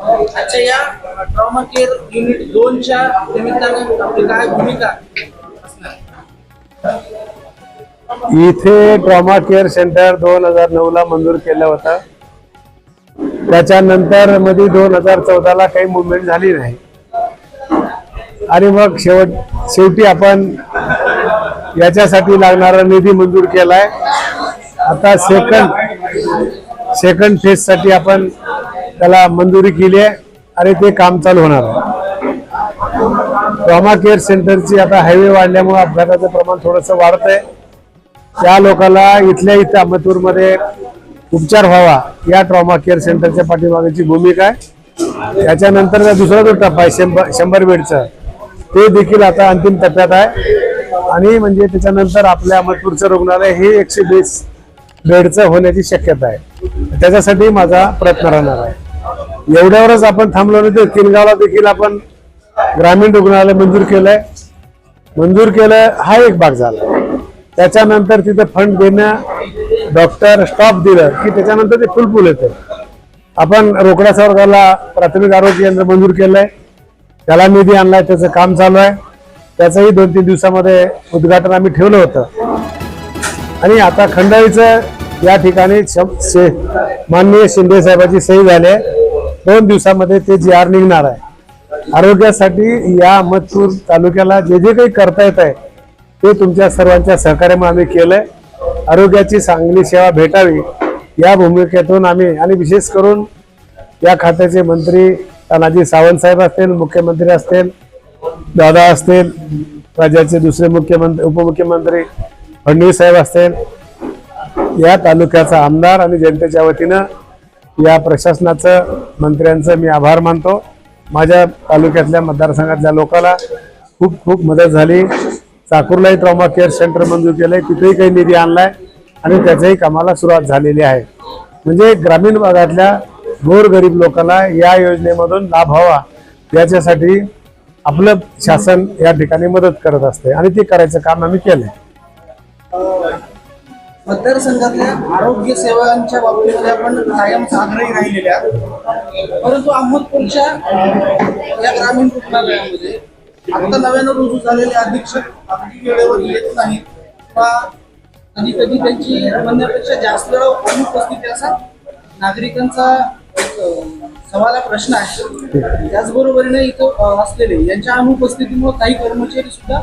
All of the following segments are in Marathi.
अच्छा या ट्रॉमा केअर युनिट दोनच्या निमित्तानं आपली काय भूमिका इथे ट्रॉमा केअर सेंटर दोन हजार नऊ ला मंजूर केलं होतं. त्याच्यानंतरमध्ये दोन हजार चौदा ला काही मुवमेंट झाली नाही. आणि मग शेवट शेवटी आपण याच्यासाठी लागणारा निधी मंजूर केलाय. आता सेकंड सेकंड फेजसाठी आपण त्याला मंजुरी केली आहे. आणि ते काम चालू होणार आहे. ट्रॉमा केअर सेंटरची आता हायवे वाढल्यामुळे अपघाताचं प्रमाण थोडंसं वाढत आहे त्या लोकांना इथल्या इथं अमतूरमध्ये उपचार व्हावा या ट्रॉमा केअर सेंटरच्या पाठीमागेची भूमिका आहे. त्याच्यानंतर दुसरा जो टप्पा आहे शंभर शंभर बेडचा ते देखील आता अंतिम टप्प्यात आहे. आणि म्हणजे त्याच्यानंतर आपल्या अहमदपूरचं रुग्णालय हे एकशे वीस बेडचं होण्याची शक्यता आहे. त्याच्यासाठी माझा प्रयत्न राहणार आहे. एवढ्यावरच आपण थांबलो नाही तर किनगावला देखील आपण ग्रामीण रुग्णालय मंजूर केलंय. मंजूर केलं हा एक भाग झाला. त्याच्यानंतर तिथं फंड देणं डॉक्टर स्टॉप दिलं की त्याच्यानंतर ते फुलफुल येतं. आपण रोकडा वर्गाला प्राथमिक आरोग्य केंद्र मंजूर केलंय. त्याला निधी आणलाय त्याचं काम चालू आहे. त्याचंही दोन तीन दिवसामध्ये उद्घाटन आम्ही ठेवलं होतं. आणि आता खंडाळीचं या ठिकाणी माननीय शिंदे साहेबांची सही झाली आहे. दोन दिवसामध्ये ते जी आर निघणार आहे. आरोग्यासाठी या अहमदपूर तालुक्याला जे जे काही करता येत आहे ते तुमच्या सर्वांच्या सहकार्यामुळे आम्ही केलंय. आरोग्याची चांगली सेवा भेटावी या भूमिकेतून आम्ही आणि विशेष करून या खात्याचे मंत्री तानाजी सावंत साहेब असतील मुख्यमंत्री असतील दादा असतील राज्याचे दुसरे मुख्यमंत्री उपमुख्यमंत्री फडणवीस साहेब असतील या तालुक्याचा आमदार आणि जनतेच्या वतीनं या प्रशासनाचं मंत्र्यांचं मी आभार मानतो. माझ्या तालुक्यातल्या मतदारसंघातल्या लोकाला खूप खूप मदत झाली. चाकूरलाही ट्रॉमा केअर सेंटर मंजूर केलं आहे तिथेही काही निधी आणलाय आणि त्याच्याही कामाला सुरुवात झालेली आहे. म्हणजे ग्रामीण भागातल्या गोरगरीब लोकांना या योजनेमधून लाभ व्हावा याच्यासाठी आपलं शासन या ठिकाणी मदत करत असते आणि ते करायचं काम आम्ही केलंय. मतदारसंघातल्या आरोग्य सेवांच्या बाबतीमध्ये आपण कायम आग्रही राहिलेल्या परंतु अहमदपूरच्या या ग्रामीण रुग्णालयामध्ये आता नव्यानं रुजू झालेले अधीक्षक अगदी वेळेवर येत नाहीत. किंवा कधी कधी त्यांची म्हणण्यापेक्षा जास्त वेळा अनुपस्थिती असा नागरिकांचा सवाला प्रश्न आहे. त्याचबरोबरीने इथं असलेले यांच्या अनुपस्थितीमुळे काही कर्मचारी सुद्धा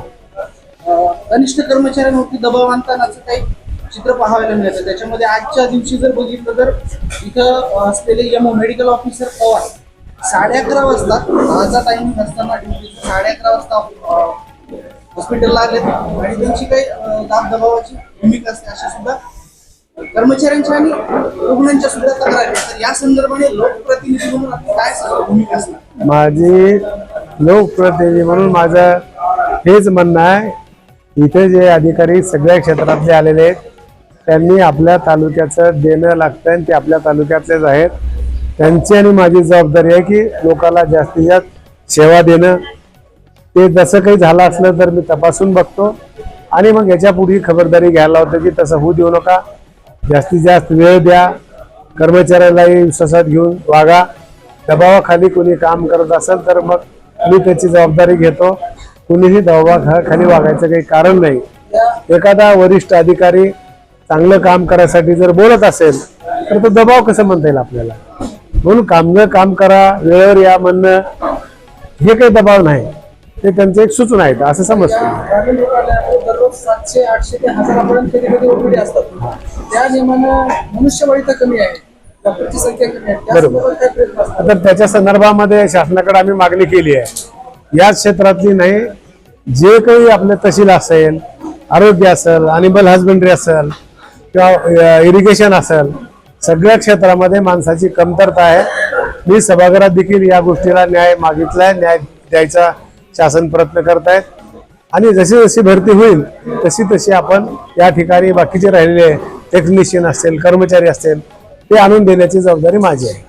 कनिष्ठ कर्मचाऱ्यांवरती दबाव आणतानाचं काही चित्र पाहायला मिळतं. त्याच्यामध्ये आजच्या दिवशी जर बघितलं तर इथं असलेले यम मेडिकल ऑफिसर पवार साडे अकरा वाजता माझा टाइमिंग असताना ड्युटीचं साडे अकरा वाजता हॉस्पिटलला आले. आणि त्यांची काही दाबदबावाची दाब दबावाची भूमिका असते अशा सुद्धा कर्मचाऱ्यांच्या आणि रुग्णांच्या सुद्धा तक्रारी तर या संदर्भाने लोकप्रतिनिधी म्हणून आपली काय भूमिका असणार? माझी लोकप्रतिनिधी म्हणून माझं हेच म्हणणं आहे. इथे जे अधिकारी सगळ्या क्षेत्रातले आलेले आहेत त्यांनी आपल्या तालुक्याचं देणं लागतं आणि ते आपल्या तालुक्यातलेच आहेत. त्यांची आणि माझी जबाबदारी आहे की लोकांना जास्तीत जास्त सेवा देणं. ते जसं काही झालं असलं तर मी तपासून बघतो. आणि मग याच्यापुढे खबरदारी घ्यायला होतं की तसं होऊ देऊ नका. जास्तीत जास्त वेळ द्या. कर्मचाऱ्यालाही विश्वासात घेऊन वागा. दबावाखाली कोणी काम करत असेल तर मग मी त्याची जबाबदारी घेतो. कुणीही दबावाखाली वागायचं काही कारण नाही. एखादा वरिष्ठ अधिकारी चांगलं काम करायसाठी जर बोलत असेल तर तो दबाव कसं म्हणता येईल आपल्याला? म्हणून कामनं काम करा वेळेवर या म्हणणं हे काही दबाव नाही. ते त्यांचे एक सूचना आहेत असं समजतो. बरोबर. सातशे आठशे ते हजारापर्यंत कधी कधी ओपीडी असतात त्या नियमानं मनुष्यबळी तर कमी आहे त्याच्या संदर्भामध्ये शासनाकडे आम्ही मागणी केली आहे. याच क्षेत्रातली नाही जे काही आपले तहसील असेल आरोग्य असेल अनिमल हजबंडरी असेल किंवा इरिगेशन असेल सगळ्या क्षेत्रामध्ये माणसाची कमतरता आहे. मी सभागृहात देखील या गोष्टीला न्याय मागितलाय न्याय द्यायचा शासन प्रयत्न करत आहेत आणि जशी जशी भरती होईल तशी तशी आपण या ठिकाणी बाकीचे राहिलेले टेक्निशियन असतील कर्मचारी असतील ते आणून देण्याची जबाबदारी माझी आहे.